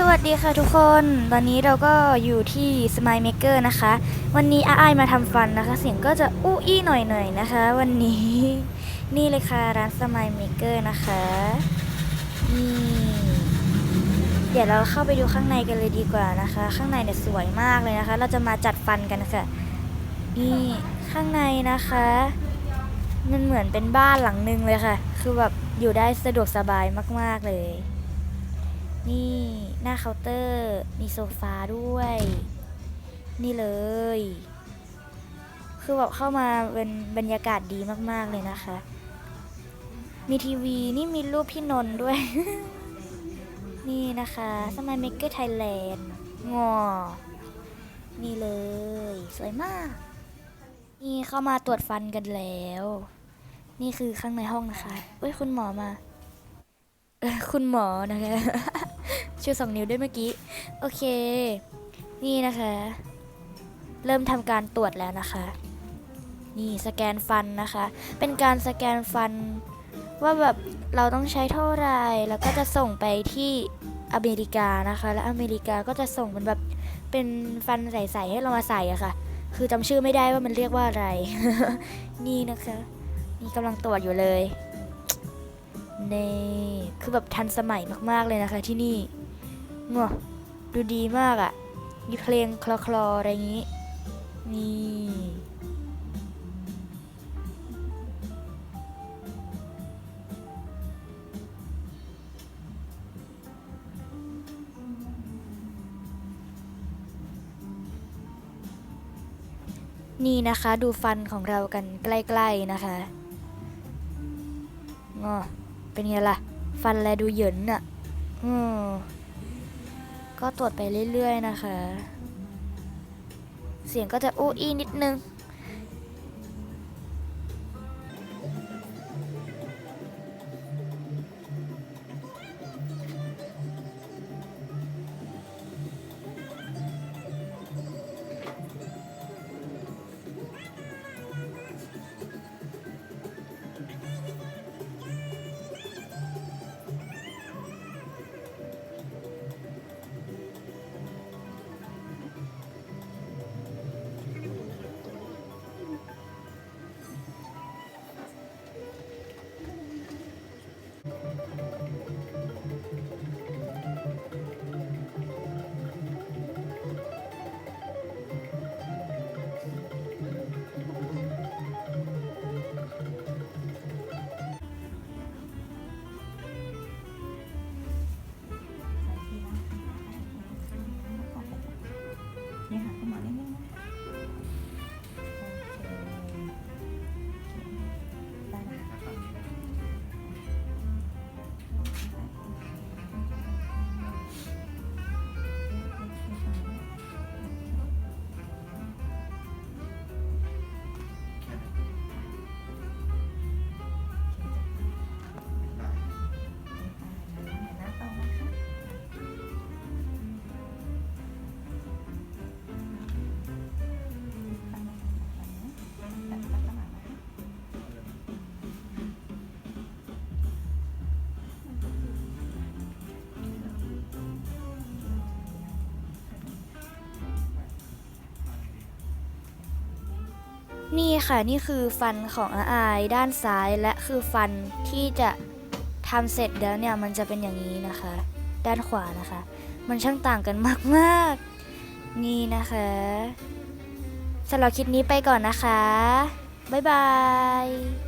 สวัสดีค่ะทุกคน ตอนนี้เราก็อยู่ที่ Smile Maker นะคะ วันนี้อาไอายมาทำฟันนะคะ เสียงก็จะอู้อี้หน่อยๆนะคะ วันนี้นี่เลยค่ะร้าน Smile Maker นะคะนี่เดี๋ยวเราเข้าไปดูข้างในกันเลยดีกว่านะคะ ข้างในเนี่ยสวยมากเลยนะคะ เราจะมาจัดฟันกันค่ะนี่ข้างในนะคะมันเหมือนเป็นบ้านหลังนึงเลยค่ะ คือแบบอยู่ได้สะดวกสบายมากๆเลย นี่หน้าเคาน์เตอร์ มีโซฟาด้วย นี่เลย คือแบบเข้ามาเป็นบรรยากาศดีมากๆเลยนะคะ มีทีวีนี่มีรูปพี่นนท์ด้วย นี่นะคะสมัยเมกเกอร์ไทยแลนด์งอนี่เลย สวยมาก นี่เข้ามาตรวจฟันกันแล้ว นี่คือข้างในห้องนะคะเอ้ยคุณหมอมาคุณหมอนะคะ ชูสองนิ้วด้วยเมื่อกี้ โอเค นี่นะคะ เริ่มทำการตรวจแล้วนะคะ นี่สแกนฟันนะคะ เป็นการสแกนฟัน ว่าแบบเราต้องใช้เท่าไหรแล้วก็จะส่งไปที่อเมริกานะคะ แล้วอเมริกาก็จะส่งเป็นแบบเป็นฟันใสๆให้เรามาใส่อะค่ะ คือจำชื่อไม่ได้ว่ามันเรียกว่าอะไร นี่นะคะนี่กำลังตรวจอยู่เลยนี่คือแบบทันสมัยมาก ๆ เลยนะคะที่นี่ งัวดูดีมากอะ่ะ มีเพลงคลอคลออะไรอย่างนี้ นี่ นี่นะคะดูฟันของเรากันใกล้ ๆ นะคะงอเป็นไงล่ะ ฟันแลดูเหยินอะ่ะอืม ก็ตรวจไปเรื่อยๆนะคะ เสียงก็จะอู้อี้นิดนึง นี่ค่ะนี่คือฟันของอาอายด้านซ้ายและคือฟันที่จะทำเสร็จแล้วเนี่ยมันจะเป็นอย่างนี้นะคะ ด้านขวานะคะ มันช่างต่างกันมากๆ นี่นะคะสำหรับคลิปนี้ไปก่อนนะคะ บ๊ายบาย